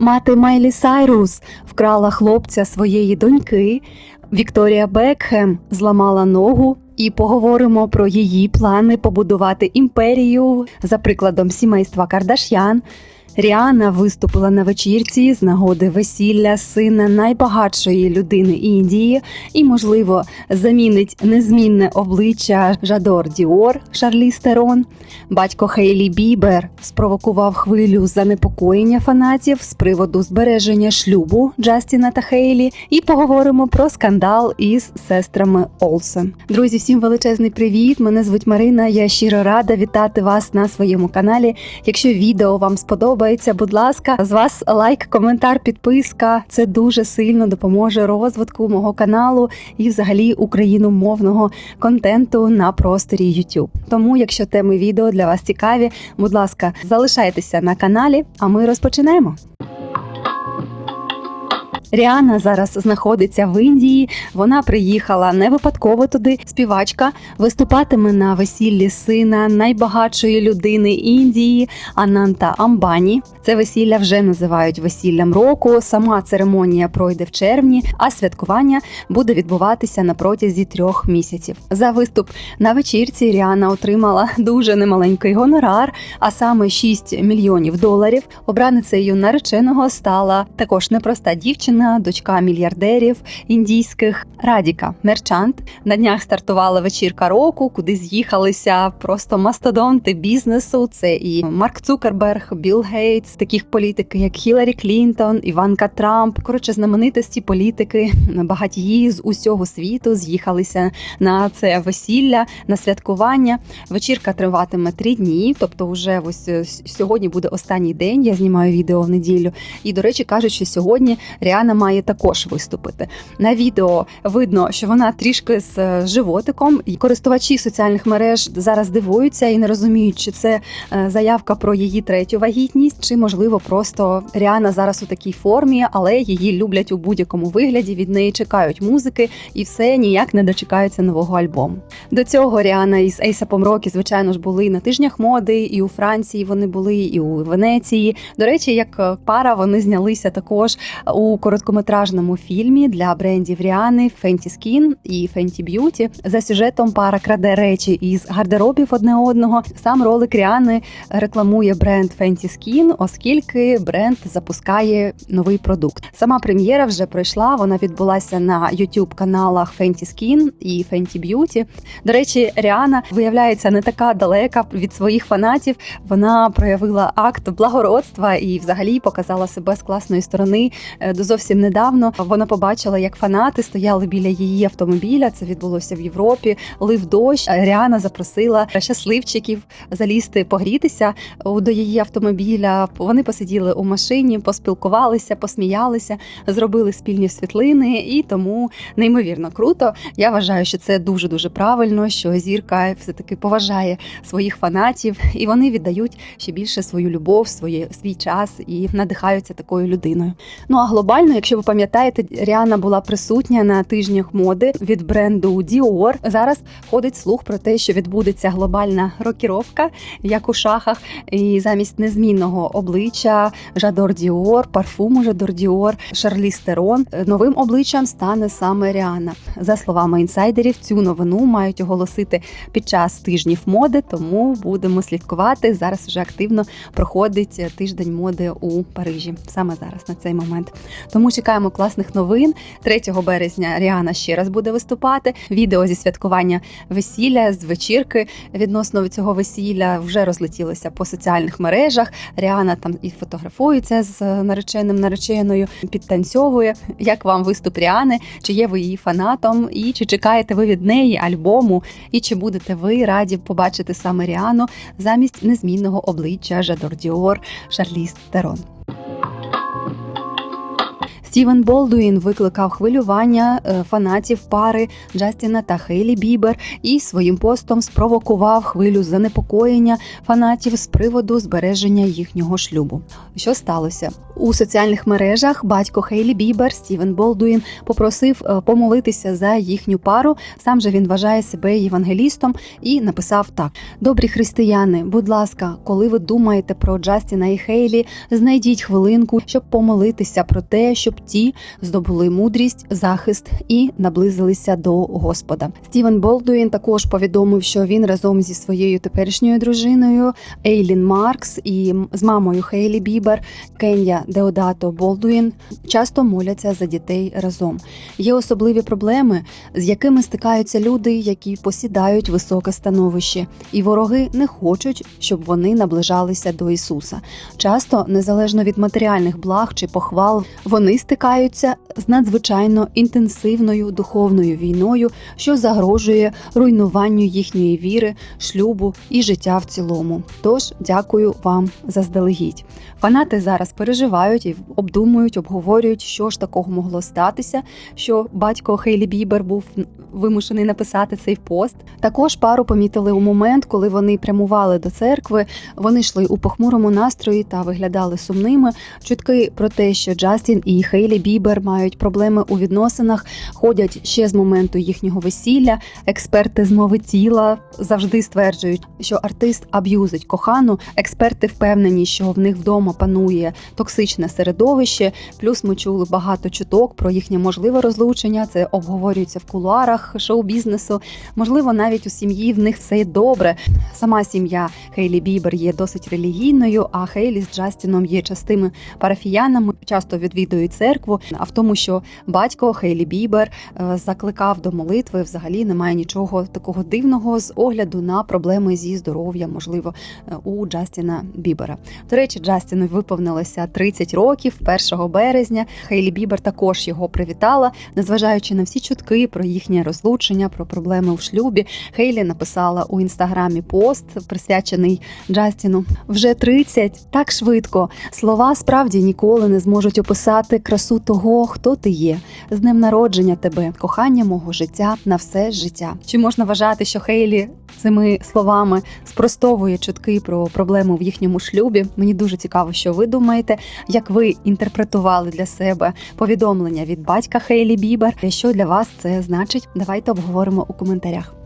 Мати Майлі Сайрус вкрала хлопця своєї доньки. Вікторія Бекхем зламала ногу. І поговоримо про її плани побудувати імперію за прикладом сімейства Кардаш'ян. Ріана виступила на вечірці з нагоди весілля сина найбагатшої людини Індії і, можливо, замінить незмінне обличчя Жадор Діор Шарлі Стерон. Батько Хейлі Бібер спровокував хвилю занепокоєння фанатів з приводу збереження шлюбу Джастіна та Хейлі. І поговоримо про скандал із сестрами Олсен. Друзі, всім величезний привіт! Мене звуть Марина. Я щиро рада вітати вас на своєму каналі. Якщо відео вам сподобається, будь ласка, з вас лайк, коментар, підписка. Це дуже сильно допоможе розвитку мого каналу і, взагалі, україномовного контенту на просторі YouTube. Тому, якщо теми відео для вас цікаві, будь ласка, залишайтеся на каналі, а ми розпочинаємо. Ріана зараз знаходиться в Індії. Вона приїхала не випадково туди. Співачка виступатиме на весіллі сина найбагатшої людини Індії Ананта Амбані. Це весілля вже називають весіллям року. Сама церемонія пройде в червні, а святкування буде відбуватися на протязі трьох місяців. За виступ на вечірці Ріана отримала дуже немаленький гонорар, а саме 6 мільйонів доларів. Обраницею нареченого стала також непроста дівчина дочка мільярдерів індійських Радіка Мерчант. На днях стартувала вечірка року, куди з'їхалися просто мастодонти бізнесу. Це і Марк Цукерберг, Білл Гейтс, таких політики, як Хіларі Клінтон, Іванка Трамп. Коротше, знаменитості політики багатії з усього світу з'їхалися на це весілля, на святкування. Вечірка триватиме три дні, тобто, вже ось е, сьогодні буде останній день. Я знімаю відео в неділю. І до речі, кажуть, що сьогодні Ріана має також виступити. На відео видно, що вона трішки з е, животиком, користувачі соціальних мереж зараз дивуються і не розуміють, чи це е, заявка про її третю вагітність, чи можливо просто Ріана зараз у такій формі, але її люблять у будь-якому вигляді. Від неї чекають музики, і все ніяк не дочекаються нового альбому. До цього Ріана із Ейсапом Рокі, звичайно ж, були на тижнях моди, і у Франції вони були, і у Венеції. До речі, як е, пара вони знялися також у короткометражному фільмі для брендів Ріани Fenty Skin і Fenty Beauty. За сюжетом пара краде речі із гардеробів одне одного. Сам ролик Ріани рекламує бренд Fenty Skin, оскільки бренд запускає новий продукт. Сама прем'єра вже пройшла. Вона відбулася на youtube каналах Fenty Skin і Fenty Beauty. До речі, Ріана виявляється не така далека від своїх фанатів. Вона проявила акт благородства і, взагалі, показала себе з класної сторони. Е, До зовсім недавно вона побачила, як фанати стояли біля її автомобіля. Це відбулося в Європі. Лив дощ. Ріана запросила щасливчиків залізти погрітися до її автомобіля. Вони посиділи у машині, поспілкувалися, посміялися, зробили спільні світлини, і тому неймовірно круто. Я вважаю, що це дуже дуже правильно. Що зірка все таки поважає своїх фанатів, і вони віддають ще більше свою любов, своє свій час і надихаються такою людиною. Ну а глобально, якщо ви пам'ятаєте, Ріана була присутня на тижнях моди від бренду Dior. Зараз ходить слух про те, що відбудеться глобальна рокіровка, як у шахах, і замість незмінного обличчя Жадор Діор, парфуму Жадор Діор, Шарлі Стерон новим обличчям стане саме Ріана. За словами інсайдерів, цю новину мають оголосити під час тижнів моди, тому будемо слідкувати. Зараз вже активно проходить тиждень моди у Парижі. Саме зараз на цей момент. Тому чекаємо класних новин. 3 березня Ріана ще раз буде виступати. Відео зі святкування весілля з вечірки відносно цього весілля вже розлетілося по соціальних мережах. Ріана там і фотографується з нареченим нареченою, підтанцьовує. Як вам виступ Ріани? Чи є ви її фанатом? І чи чекаєте ви від неї альбому? І чи будете ви раді побачити саме Ріану замість незмінного обличчя Жадор Діор Шарліз Терон? Стівен Болдуін викликав хвилювання е, фанатів пари Джастіна та Хейлі Бібер і своїм постом спровокував хвилю занепокоєння фанатів з приводу збереження їхнього шлюбу. Що сталося у соціальних мережах? Батько Хейлі Бібер Стівен Болдуін попросив е, помолитися за їхню пару. Сам же він вважає себе євангелістом і написав так: Добрі християни, будь ласка, коли ви думаєте про Джастіна і Хейлі, знайдіть хвилинку, щоб помолитися про те, щоб ті здобули мудрість, захист і наблизилися до Господа. Стівен Болдуін також повідомив, що він разом зі своєю теперішньою дружиною Ейлін Маркс і з мамою Хейлі Бібер Кенія Деодато Болдуін часто моляться за дітей разом. Є особливі проблеми, з якими стикаються люди, які посідають високе становище, і вороги не хочуть, щоб вони наближалися до Ісуса. Часто, незалежно від матеріальних благ чи похвал, вони стикаються з надзвичайно інтенсивною духовною війною, що загрожує руйнуванню їхньої віри, шлюбу і життя в цілому. Тож дякую вам заздалегідь. Фанати зараз переживають і обдумують, обговорюють, що ж такого могло статися, що батько Хейлі Бібер був вимушений написати цей пост. Також пару помітили у момент, коли вони прямували до церкви. Вони йшли у похмурому настрої та виглядали сумними. Чутки про те, що Джастін і Хейлі Бібер мають проблеми у відносинах, ходять ще з моменту їхнього весілля. Експерти з мови тіла завжди стверджують, що артист аб'юзить кохану. Експерти впевнені, що в них вдома панує токсичне середовище. Плюс ми чули багато чуток про їхнє можливе розлучення. Це обговорюється в кулуарах шоу-бізнесу. Можливо, навіть у сім'ї в них все добре. Сама сім'я Хейлі Бібер є досить релігійною, а Хейлі з Джастіном є частими парафіянами, часто відвідують церкву. А в тому, що батько Хейлі Бібер е, закликав до молитви, взагалі немає нічого такого дивного з огляду на проблеми зі здоров'ям, можливо, е, у Джастіна Бібера. До речі, Джастіну виповнилося 30 років 1 березня. Хейлі Бібер також його привітала, незважаючи на всі чутки про їхнє розлучення, про проблеми в шлюбі. Хейлі написала у інстаграмі пост, присвячений Джастіну. Вже 30, так швидко. Слова справді ніколи не зможуть описати красу того, хто ти є. З днем народження тебе, кохання мого життя на все життя. Чи можна вважати, що Хейлі цими словами спростовує чутки про проблеми в їхньому шлюбі? Мені дуже цікаво, що ви думаєте, як ви інтерпретували для себе повідомлення від батька Хейлі Бібер. Що для вас це значить? Давайте обговоримо у коментарях.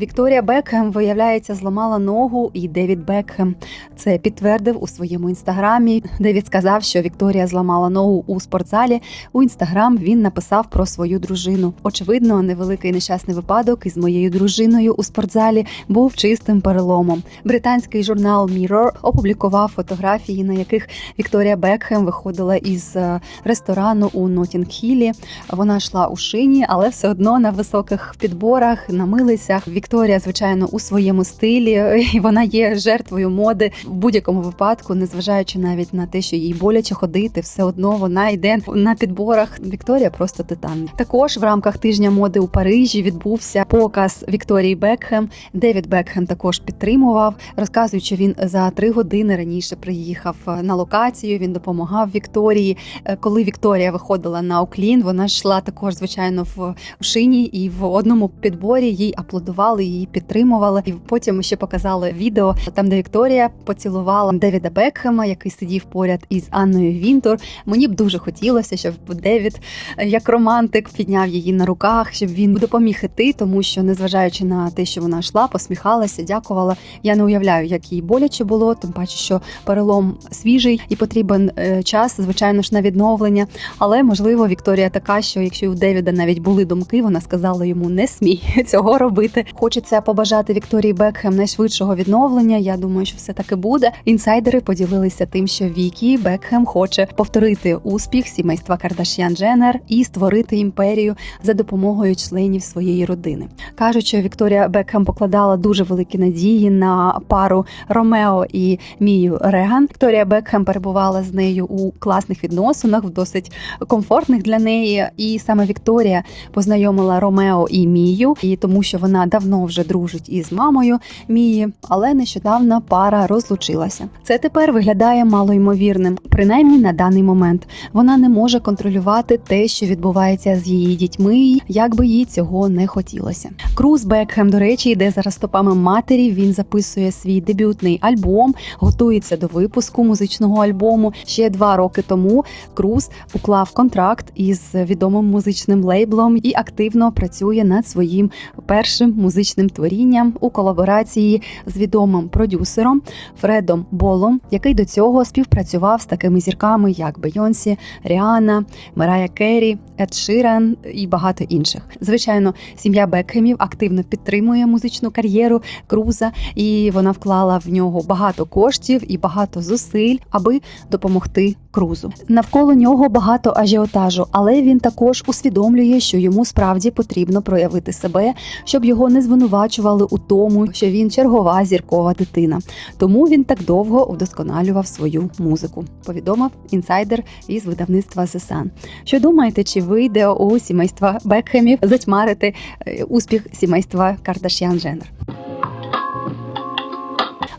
Вікторія Бекхем, виявляється, зламала ногу, і Девід Бекхем це підтвердив у своєму інстаграмі. Девід сказав, що Вікторія зламала ногу у спортзалі. У інстаграм він написав про свою дружину. Очевидно, невеликий нещасний випадок із моєю дружиною у спортзалі був чистим переломом. Британський журнал Mirror опублікував фотографії, на яких Вікторія Бекхем виходила із е, ресторану у Нотінг-Хілі. Вона йшла у шині, але все одно на високих підборах, на милицях. Вікторія, звичайно, у своєму стилі, і вона є жертвою моди в будь-якому випадку, незважаючи навіть на те, що їй боляче ходити, все одно вона йде на підборах. Вікторія просто титан. Також в рамках тижня моди у Парижі відбувся показ Вікторії Бекхем. Девід Бекхем також підтримував, розказуючи, він за три години раніше приїхав на локацію. Він допомагав Вікторії. Е, Коли Вікторія виходила на уклін, вона йшла також, звичайно, в шині і в одному підборі їй аплодували, її підтримували. І потім ще показали відео там, де Вікторія поцілувала Девіда Бекхема, який сидів поряд із Анною Вінтур. Мені б дуже хотілося, щоб Девід, е, як романтик, підняв її на руках, щоб він допоміг іти, тому що, незважаючи на те, що вона йшла, посміхалася, дякувала. Я не уявляю, як їй боляче було, тим паче, що перелом свіжий і потрібен е, час, звичайно ж, на відновлення. Але можливо, Вікторія така, що якщо у Девіда навіть були думки, вона сказала йому не смій цього робити. Хочеться побажати Вікторії Бекхем найшвидшого відновлення. Я думаю, що все таки буде. Інсайдери поділилися тим, що Вікі Бекхем хоче повторити успіх сімейства Кардашян Дженнер і створити імперію за допомогою членів своєї родини. Кажуть, що Вікторія Бекхем покладала дуже великі надії на пару Ромео і Мію Реган. Вікторія Бекхем перебувала з нею у класних відносинах, в досить комфортних для неї. І саме Вікторія познайомила Ромео і Мію, і тому що вона давно вже дружить із мамою Мії, але нещодавно пара розлучилася. Це тепер виглядає малоймовірним, принаймні на даний момент. Вона не може контролювати те, що відбувається з її дітьми, як би їй цього не хотілося. Круз Бекхем, до речі, йде за стопами матері. Він записує свій дебютний альбом, готується до випуску музичного альбому. Ще два роки тому Круз уклав контракт із відомим музичним лейблом і активно працює над своїм першим музичним творінням у колаборації з відомим продюсером Фредом Болом, який до цього співпрацював з такими зірками, як Бейонсі, Ріана, Мерая Керрі, Ед Ширан і багато інших. Звичайно, сім'я Бекхемів активно підтримує музичну кар'єру Круза, і вона вклала в нього багато коштів і багато зусиль, аби допомогти Крузу. Навколо нього багато ажіотажу, але він також усвідомлює, що йому справді потрібно проявити себе, щоб його не звинувачували у тому, що він чергова зіркова дитина. Тому він так довго вдосконалював свою музику. Повідомив інсайдер із видавництва The Sun. Що думаєте, чи вийде у сімейства Бекхемів затьмарити е, успіх сімейства Кардашян Дженнер?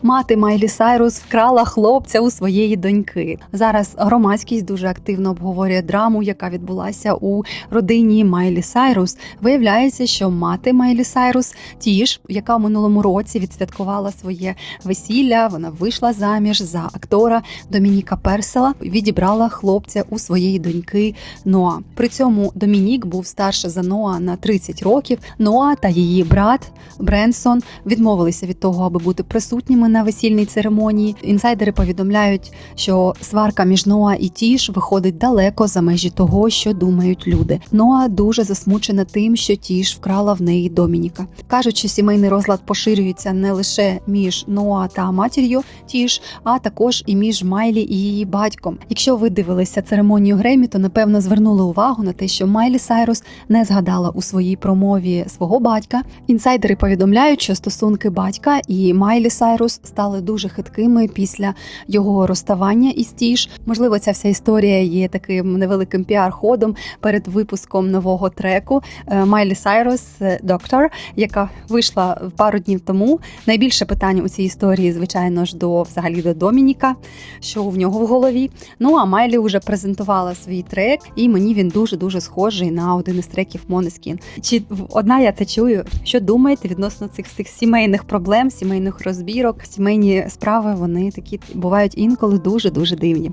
Мати Майлі Сайрус вкрала хлопця у своєї доньки. Зараз громадськість дуже активно обговорює драму, яка відбулася у родині Майлі Сайрус. Виявляється, що мати Майлі Сайрус, ті ж, яка в минулому році відсвяткувала своє весілля, вона вийшла заміж за актора Домініка Персела, відібрала хлопця у своєї доньки Ноа. При цьому Домінік був старше за Ноа на 30 років. Ноа та її брат Бренсон відмовилися від того, аби бути присутніми на весільній церемонії. Інсайдери повідомляють, що сварка між Ноа і Тіш виходить далеко за межі того, що думають люди. Ноа дуже засмучена тим, що Тіш вкрала в неї Домініка. Кажуть, що сімейний розлад поширюється не лише між Ноа та матір'ю Тіш, а також і між Майлі і її батьком. Якщо ви дивилися церемонію Гремі, то напевно звернули увагу на те, що Майлі Сайрус не згадала у своїй промові свого батька. Інсайдери повідомляють, що стосунки батька і Майлі Сайрус стали дуже хиткими після його розставання із Тіш. Можливо, ця вся історія є таким невеликим піар-ходом перед випуском нового треку е, Майлі Сайрус Доктор, яка вийшла пару днів тому. Найбільше питань у цій історії, звичайно ж, до взагалі до Домініка, що в нього в голові. Ну а Майлі вже презентувала свій трек, і мені він дуже дуже схожий на один із треків Måneskin. Чи одна я це чую? Що думаєте відносно цих цих сімейних проблем, сімейних розбірок? Сімейні справи вони такі бувають інколи дуже дуже дивні.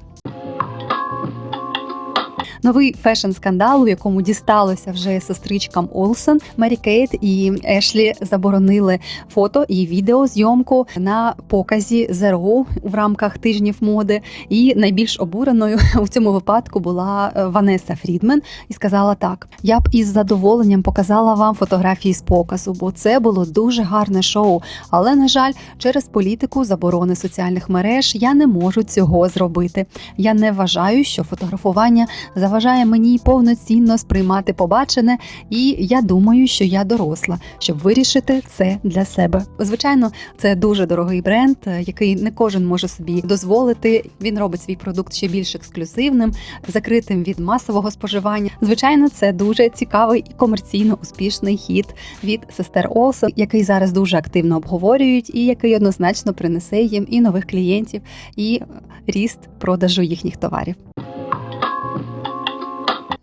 Новий фешн-скандал, у якому дісталося вже сестричкам Олсен, Мері Кейт і Ешлі заборонили фото і відеозйомку на показі Zero в рамках тижнів моди. І найбільш обуреною у цьому випадку була е, Ванеса Фрідмен і сказала так: я б із задоволенням показала вам фотографії з показу, бо це було дуже гарне шоу. Але на жаль, через політику заборони соціальних мереж я не можу цього зробити. Я не вважаю, що фотографування заважає мені повноцінно сприймати побачене, і я думаю, що я доросла, щоб вирішити це для себе. Звичайно, це дуже дорогий бренд, який не кожен може собі дозволити. Він робить свій продукт ще більш ексклюзивним, закритим від масового споживання. Звичайно, це дуже цікавий і комерційно успішний хід від сестер Олсен, який зараз дуже активно обговорюють, і який однозначно принесе їм і нових клієнтів, і ріст продажу їхніх товарів.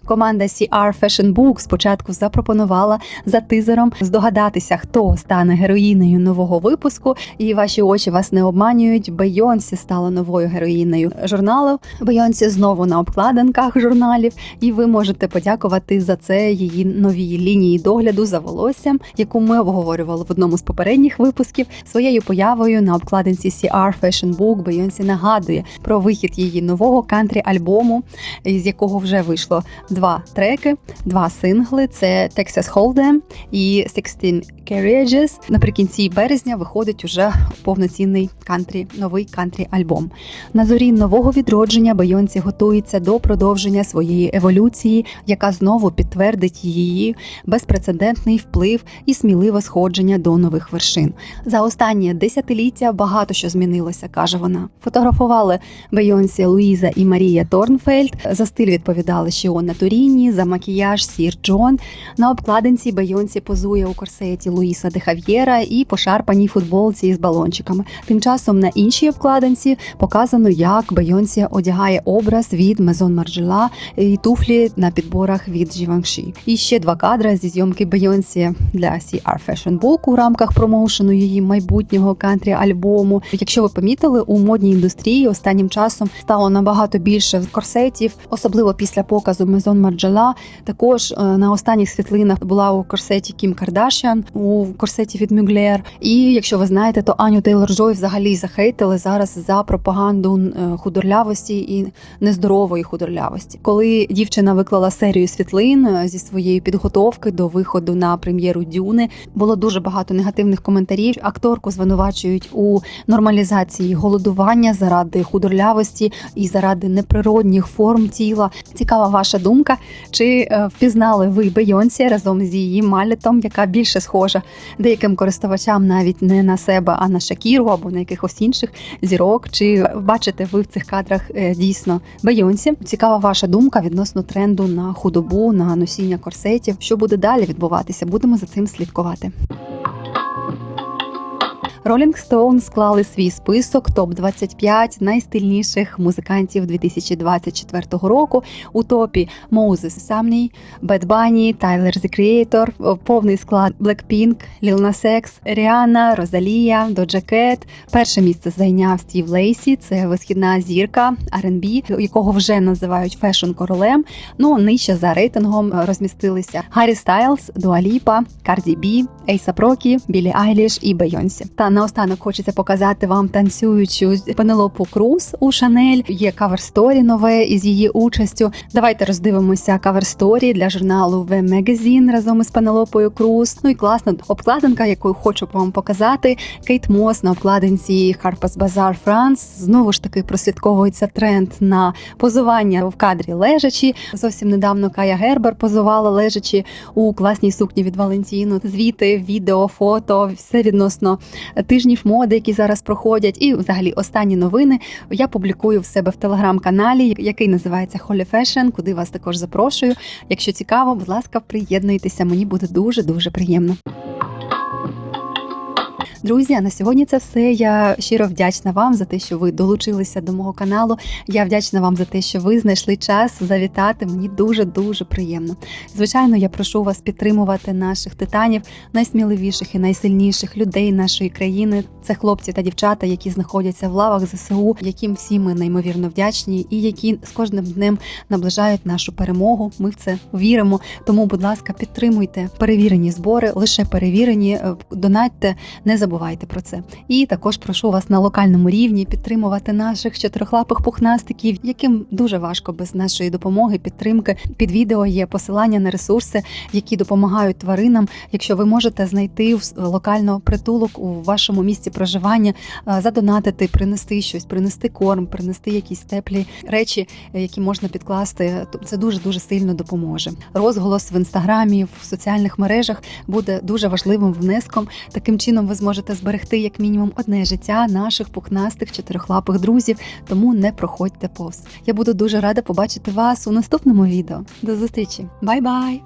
Команда CR Fashion Book спочатку запропонувала за тизером здогадатися, хто стане героїнею нового випуску, і ваші очі вас не обманюють. Бейонсі стала новою героїнею журналу. Бейонсі знову на обкладинках журналів, і ви можете подякувати за це її новій лінії догляду за волоссям, яку ми обговорювали в одному з попередніх випусків. Своєю появою на обкладинці CR Fashion Book Бейонсі нагадує про вихід її нового кантрі альбому, з якого вже вийшло два треки, два сингли: це Texas Hold'em і 16 Carriages. Наприкінці березня виходить уже повноцінний кантрі, новий кантрі альбом. На зорі нового відродження Бейонсі готується до продовження своєї еволюції, яка знову підтвердить її безпрецедентний вплив і сміливе сходження до нових вершин. За останнє десятиліття багато що змінилося, каже вона. Фотографували Бейонсі Луїза і Марія Торнфельд. За стиль відповідали Шіона Туріні, за макіяж Сір Джон. На обкладинці Бейонсі позує у корсеті Луїса де Хав'єра і пошарпаній футболці із балончиками. Тим часом на іншій обкладинці показано, як Бейонсі одягає образ від Мезон Марджела і туфлі на підборах від Givenchy. І ще два кадри зі зйомки Бейонсі для CR Fashion Book у рамках промоушену її майбутнього кантрі альбому. Якщо ви помітили, у модній індустрії останнім часом стало набагато більше корсетів, особливо після показу Мезон Марджела. Також е, на останніх світлинах була у корсеті Кім Кардашян, у корсеті від Мюглер. І якщо ви знаєте, то Аню Тейлор Джой взагалі захейтили зараз за пропаганду е, худорлявості і нездорової худорлявості. Коли дівчина виклала серію світлин е, зі своєї підготовки до виходу на прем'єру Дюни, було дуже багато негативних коментарів. Акторку звинувачують у нормалізації голодування заради худорлявості і заради неприродних форм тіла. Цікава ваша думка. Чи е, впізнали ви Бейонсі разом з її малітом, яка більше схожа деяким користувачам навіть не на себе, а на Шакіру або на якихось інших зірок? Чи бачите ви в цих кадрах е, дійсно Бейонсі? Цікава ваша думка відносно тренду на худобу, на носіння корсетів. Що буде далі відбуватися? Будемо за цим слідкувати. Rolling Stone склали свій список топ 25 найстильніших музикантів 2024 року. У топі Moses Самній, Bad Bunny, Tyler The Creator, повний склад Blackpink, Lil Nas X, Rihanna, Розалія, Doja Cat. Перше місце зайняв Стів Лейсі. Це висхідна зірка R&B, якого вже називають фешн королем. Ну нижче за рейтингом розмістилися Гаррі Стайлз, Дуаліпа, Карді Бі, Ейса Прокі, Білі Айліш і Бейонсі. Та наостанок хочеться показати вам танцюючу Пенелопу Круз у Шанель. Є кавер-сторі нове із її участю. Давайте роздивимося кавер-сторі для журналу V Magazine разом із Пенелопою Круз. Ну і класна обкладинка, яку хочу вам показати. Кейт Мос на обкладинці Harper's Bazaar France. Знову ж таки прослідковується тренд на позування в кадрі лежачі. Зовсім недавно Кая Гербер позувала лежачі у класній сукні від Валентіну. Звіти, відео, фото, все відносно тижнів моди, які зараз проходять, і взагалі останні новини я публікую в себе в телеграм-каналі, який називається Holy Fashion, куди вас також запрошую. Якщо цікаво, будь ласка, приєднуйтеся. Мені буде дуже дуже приємно. Друзі, а на сьогодні це все. Я щиро вдячна вам за те, що ви долучилися до мого каналу. Я вдячна вам за те, що ви знайшли час завітати. Мені дуже дуже приємно. Звичайно, я прошу вас підтримувати наших титанів, найсміливіших і найсильніших людей нашої країни. Це хлопці та дівчата, які знаходяться в лавах ЗСУ, яким всі ми неймовірно вдячні, і які з кожним днем наближають нашу перемогу. Ми в це віримо. Тому, будь ласка, підтримуйте перевірені збори, лише перевірені, е, донатьте, не забувайте про це. І також прошу вас на локальному рівні підтримувати наших чотирихлапих пухнастиків, яким дуже важко без нашої допомоги, підтримки. Під відео є посилання на ресурси, які допомагають тваринам. Якщо ви можете знайти локально притулок у вашому місці проживання, е, задонатити, принести щось, принести корм, принести якісь теплі речі, які можна підкласти, це дуже дуже сильно допоможе. Розголос в інстаграмі, в соціальних мережах буде дуже важливим внеском. Таким чином ви зможете зберегти як мінімум одне життя наших пухнастих чотирихлапих друзів. Тому не проходьте повз. Я буду дуже рада побачити вас у наступному відео. До зустрічі, бай-бай!